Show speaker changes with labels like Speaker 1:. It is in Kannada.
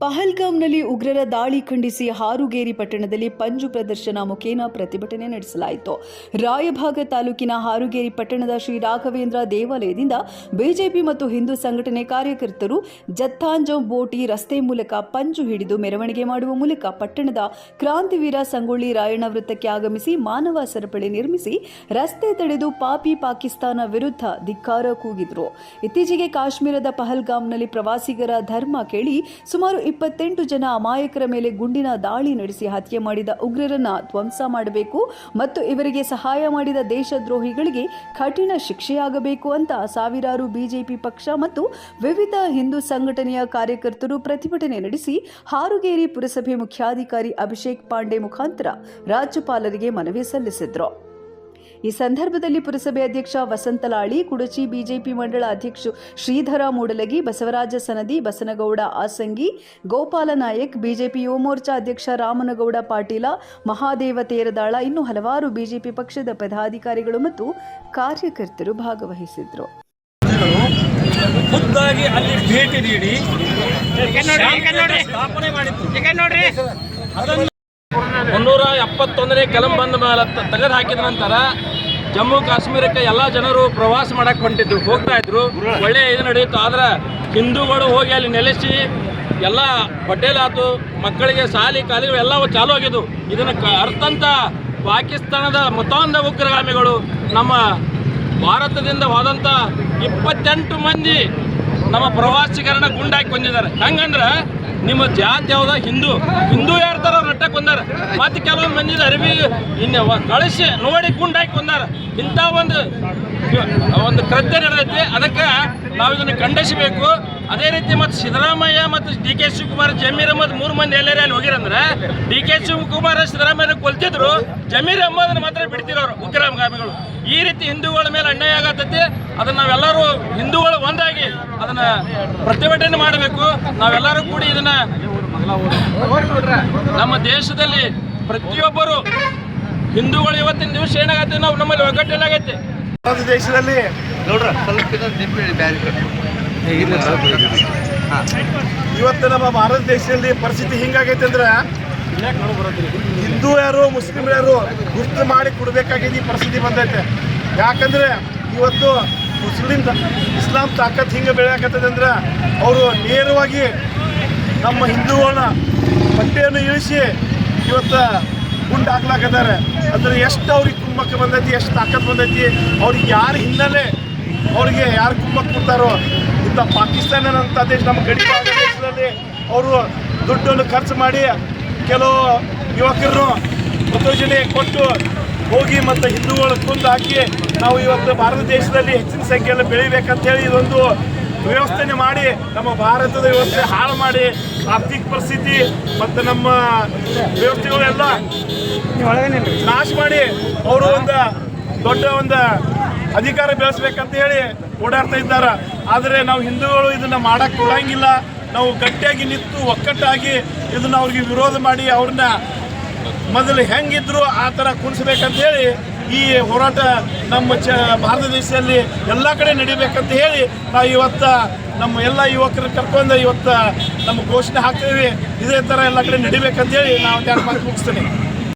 Speaker 1: ಪಹಲ್ಗಾಮ್ನಲ್ಲಿ ಉಗ್ರರ ದಾಳಿ ಖಂಡಿಸಿ ಹಾರುಗೇರಿ ಪಟ್ಟಣದಲ್ಲಿ ಪಂಜು ಪ್ರದರ್ಶನ ಮುಖೇನ ಪ್ರತಿಭಟನೆ ನಡೆಸಲಾಯಿತು. ರಾಯಭಾಗ ತಾಲೂಕಿನ ಹಾರುಗೇರಿ ಪಟ್ಟಣದ ಶ್ರೀ ರಾಘವೇಂದ್ರ ದೇವಾಲಯದಿಂದ ಬಿಜೆಪಿ ಮತ್ತು ಹಿಂದೂ ಸಂಘಟನೆ ಕಾರ್ಯಕರ್ತರು ಜತ್ತಾಂಜಂ ಬೋಟಿ ರಸ್ತೆ ಮೂಲಕ ಪಂಜು ಹಿಡಿದು ಮೆರವಣಿಗೆ ಮಾಡುವ ಮೂಲಕ ಪಟ್ಟಣದ ಕ್ರಾಂತಿವೀರ ಸಂಗೊಳ್ಳಿ ರಾಯಣ್ಣ ವೃತ್ತಕ್ಕೆ ಆಗಮಿಸಿ ಮಾನವ ಸರಪಳಿ ನಿರ್ಮಿಸಿ ರಸ್ತೆ ತಡೆದು ಪಾಪಿ ಪಾಕಿಸ್ತಾನ ವಿರುದ್ಧ ಧಿಕ್ಕಾರ ಕೂಗಿದ್ರು. ಇತ್ತೀಚೆಗೆ ಕಾಶ್ಮೀರದ ಪಹಲ್ಗಾಮ್ನಲ್ಲಿ ಪ್ರವಾಸಿಗರ ಧರ್ಮ ಕೇಳಿ ಸುಮಾರು ಇಪ್ಪತ್ತೆಂಟು ಜನ ಅಮಾಯಕರ ಮೇಲೆ ಗುಂಡಿನ ದಾಳಿ ನಡೆಸಿ ಹತ್ಯೆ ಮಾಡಿದ ಉಗ್ರರನ್ನ ಧ್ವಂಸ ಮಾಡಬೇಕು ಮತ್ತು ಇವರಿಗೆ ಸಹಾಯ ಮಾಡಿದ ದೇಶದ್ರೋಹಿಗಳಿಗೆ ಕಠಿಣ ಶಿಕ್ಷೆಯಾಗಬೇಕು ಅಂತ ಸಾವಿರಾರು ಬಿಜೆಪಿ ಪಕ್ಷ ಮತ್ತು ವಿವಿಧ ಹಿಂದೂ ಸಂಘಟನೆಯ ಕಾರ್ಯಕರ್ತರು ಪ್ರತಿಭಟನೆ ನಡೆಸಿ ಹಾರುಗೇರಿ ಪುರಸಭೆ ಮುಖ್ಯಾಧಿಕಾರಿ ಅಭಿಷೇಕ್ ಪಾಂಡೆ ಮುಖಾಂತರ ರಾಜ್ಯಪಾಲರಿಗೆ ಮನವಿ ಸಲ್ಲಿಸಿದ್ರು. ಈ ಸಂದರ್ಭದಲ್ಲಿ ಪುರಸಭೆ ಅಧ್ಯಕ್ಷ ವಸಂತಲಾಳಿ ಕುಡಚಿ ಬಿಜೆಪಿ ಮಂಡಳ ಅಧ್ಯಕ್ಷ ಶ್ರೀಧರ ಮೂಡಲಗಿ ಬಸವರಾಜ ಸನದಿ ಬಸನಗೌಡ ಆಸಂಗಿ ಗೋಪಾಲ ನಾಯಕ್ ಬಿಜೆಪಿ ಯುವ ಮೋರ್ಚಾ ಅಧ್ಯಕ್ಷ ರಾಮನಗೌಡ ಪಾಟೀಲ ಮಹಾದೇವ ತೇರದಾಳ ಇನ್ನು ಹಲವಾರು ಬಿಜೆಪಿ ಪಕ್ಷದ ಪದಾಧಿಕಾರಿಗಳು ಮತ್ತು ಕಾರ್ಯಕರ್ತರು ಭಾಗವಹಿಸಿದ್ರು.
Speaker 2: ಖುದ್ದಾಗಿ ಅಲ್ಲಿ ಭೇಟಿ ನೀಡಿ ಸ್ಥಾಪನೆ ಮಾಡಿತ್ತು ಮುನ್ನೂರ ಎಪ್ಪತ್ತೊಂದನೇ ಕಲಂ ಬಂದ ಮೇಲೆ ತೆಗೆದು ಹಾಕಿದ ನಂತರ ಜಮ್ಮು ಕಾಶ್ಮೀರಕ್ಕೆ ಎಲ್ಲ ಜನರು ಪ್ರವಾಸ ಮಾಡಕ್ಕೆ ಹೊಂಟಿದ್ರು ಹೋಗ್ತಾ ಇದ್ರು. ಒಳ್ಳೆ ಇದು ನಡೆಯಿತು, ಆದ್ರೆ ಹಿಂದೂಗಳು ಹೋಗಿ ಅಲ್ಲಿ ನೆಲೆಸಿ ಎಲ್ಲ ಹೋಟೆಲ್ ಮಕ್ಕಳಿಗೆ ಶಾಲಿ ಕಾಲೇಜು ಎಲ್ಲ ಚಾಲು ಆಗಿದ್ದು ಇದನ್ನು ಅರ್ಥಂತ ಪಾಕಿಸ್ತಾನದ ಮತಾಂಧ ಉಗ್ರಗಾಮಿಗಳು ನಮ್ಮ ಭಾರತದಿಂದ ಹೋದಂಥ ಇಪ್ಪತ್ತೆಂಟು ಮಂದಿ ನಮ್ಮ ಪ್ರವಾಸಿಗರನ್ನ ಗುಂಡಾಕಿ ಬಂದಿದ್ದಾರೆ ಹೆಂಗಂದ್ರೆ ನಿಮ್ಮ ಜಾತಿ ಯಾವುದ? ಹಿಂದೂ. ಹಿಂದೂ ಯಾರ್ತಾರ ಅವ್ರು ನಟ್ಟ ಕೊಂದಾರ ಮತ್ತೆ ಕೆಲವೊಂದು ಮಂದಿ ಅರಿವಿ ಇನ್ನು ಕಳಿಸಿ ನೋಡಿ ಗುಂಡಾಕಿ ಬಂದಾರ. ಇಂಥ ಒಂದು ಒಂದು ಕೃತ್ಯ ನಡೆದೈತಿ. ಅದಕ್ಕೆ ನಾವು ಇದನ್ನು ಖಂಡಿಸಬೇಕು. ಅದೇ ರೀತಿ ಮತ್ತು ಸಿದ್ದರಾಮಯ್ಯ ಮತ್ತು ಡಿ ಕೆ ಶಿವಕುಮಾರ್, ಜಮೀರ್ ಅಹಮದ್ ಮೂರು ಮಂದಿ ಎಲ್ಲರೂ ಅಲ್ಲಿ ಹೋಗಿರಂದ್ರೆ, ಡಿ ಕೆ ಶಿವಕುಮಾರ್, ಸಿದ್ದರಾಮಯ್ಯ ಕೊಲ್ತಿದ್ರು, ಜಮೀರ್ ಅಹಮದ್ನ ಮಾತ್ರ ಬಿಡ್ತಿರೋರು ಉಗ್ರಗಾಮಿಗಳು. ಈ ರೀತಿ ಹಿಂದೂಗಳ ಮೇಲೆ ಅನ್ಯಾಯ ಆಗತ್ತೈತಿ ಅದನ್ನ ನಾವೆಲ್ಲರೂ ಹಿಂದೂಗಳು ಒಂದಾಗಿ ಅದನ್ನ ಪ್ರತಿಭಟನೆ ಮಾಡಬೇಕು. ನಾವೆಲ್ಲರೂ ಕೂಡಿ ಇದನ್ನ ನಮ್ಮ ದೇಶದಲ್ಲಿ ಪ್ರತಿಯೊಬ್ಬರು ಹಿಂದೂಗಳು ಇವತ್ತಿನ ದಿವಸ ಏನಾಗತ್ತೆ ನಾವು ನಮ್ಮಲ್ಲಿ ಒಗ್ಗಟ್ಟಿನಾಗತ್ತೆ
Speaker 3: ಭಾರತ ದೇಶದಲ್ಲಿ
Speaker 4: ನೋಡ್ರ ಸ್ವಲ್ಪ
Speaker 3: ಇವತ್ತು ನಮ್ಮ ಭಾರತ ದೇಶದಲ್ಲಿ ಪರಿಸ್ಥಿತಿ ಹಿಂಗಾಗೈತೆ ಅಂದ್ರೆ ಹಿಂದೂ ಯಾರು ಮುಸ್ಲಿಂ ಯಾರು ಗುರ್ತು ಮಾಡಿ ಕೊಡ್ಬೇಕಾಗಿದೆ ಈ ಪರಿಸ್ಥಿತಿ ಬಂದೈತೆ. ಯಾಕಂದ್ರೆ ಇವತ್ತು ಮುಸ್ಲಿಂ ಇಸ್ಲಾಂ ತಾಕತ್ ಹಿಂಗೆ ಬೆಳೆಯಾಕತ್ತದ ಅಂದ್ರೆ ಅವರು ನೇರವಾಗಿ ನಮ್ಮ ಹಿಂದೂಗಳನ್ನ ಬಟ್ಟೆಯನ್ನು ಇಳಿಸಿ ಇವತ್ತು ಗುಂಡು ಹಾಕ್ಲಾಕತ್ತಾರೆ. ಅಂದ್ರೆ ಎಷ್ಟು ಅವ್ರಿಗೆ ಕುಂಭಕ್ಕೆ ಬಂದೈತಿ, ಎಷ್ಟು ತಾಕತ್ ಬಂದೈತಿ, ಅವ್ರಿಗೆ ಯಾರು ಹಿನ್ನೆಲೆ ಅವ್ರಿಗೆ ಯಾರು ಕುಂಭಕ್ಕೆ ಕೊಡ್ತಾರೋ, ಇಂಥ ಪಾಕಿಸ್ತಾನ ಅಂತ ದೇಶ, ನಮ್ಮ ಗಡಿ ದೇಶದಲ್ಲಿ ಅವರು ದುಡ್ಡನ್ನು ಖರ್ಚು ಮಾಡಿ ಕೆಲವು ಯುವಕರನ್ನು ಪ್ರಯೋಜನೆ ಕೊಟ್ಟು ಹೋಗಿ ಮತ್ತು ಹಿಂದೂಗಳ ಕುಂದು ಹಾಕಿ ನಾವು ಇವತ್ತು ಭಾರತ ದೇಶದಲ್ಲಿ ಹೆಚ್ಚಿನ ಸಂಖ್ಯೆಯಲ್ಲಿ ಬೆಳಿಬೇಕಂತ ಹೇಳಿ ಇದೊಂದು ವ್ಯವಸ್ಥೆನೆ ಮಾಡಿ ನಮ್ಮ ಭಾರತದ ವ್ಯವಸ್ಥೆ ಹಾಳು ಮಾಡಿ ಆರ್ಥಿಕ ಪರಿಸ್ಥಿತಿ ಮತ್ತು ನಮ್ಮ ವ್ಯವಸ್ಥೆಗಳೆಲ್ಲ ನಾಶ ಮಾಡಿ ಅವರು ಒಂದು ದೊಡ್ಡ ಒಂದು ಅಧಿಕಾರ ಬೆಳೆಸ್ಬೇಕಂತ ಹೇಳಿ ಓಡಾಡ್ತಾ ಇದ್ದಾರೆ. ಆದರೆ ನಾವು ಹಿಂದೂಗಳು ಇದನ್ನು ಮಾಡೋಕ್ಕೆ ಕೊಡಂಗಿಲ್ಲ. ನಾವು ಗಟ್ಟಿಯಾಗಿ ನಿಂತು ಒಕ್ಕಟ್ಟಾಗಿ ಇದನ್ನು ಅವ್ರಿಗೆ ವಿರೋಧ ಮಾಡಿ ಅವ್ರನ್ನ ಮೊದಲು ಹೆಂಗಿದ್ರು ಆ ಥರ ಕುಣಿಸ್ಬೇಕಂತ ಹೇಳಿ ಈ ಹೋರಾಟ ನಮ್ಮ ಚ ಭಾರತ ದೇಶದಲ್ಲಿ ಎಲ್ಲ ಕಡೆ ನಡಿಬೇಕಂತ ಹೇಳಿ ನಾವು ಇವತ್ತು ನಮ್ಮ ಎಲ್ಲ ಯುವಕರು ಕರ್ಕೊಂಡು ಇವತ್ತು ನಮ್ಮ ಘೋಷಣೆ ಹಾಕ್ತೀವಿ. ಇದೇ ಥರ ಎಲ್ಲ ಕಡೆ ನಡಿಬೇಕಂತ ಹೇಳಿ ನಾವು ಮುಗಿಸ್ತೀನಿ.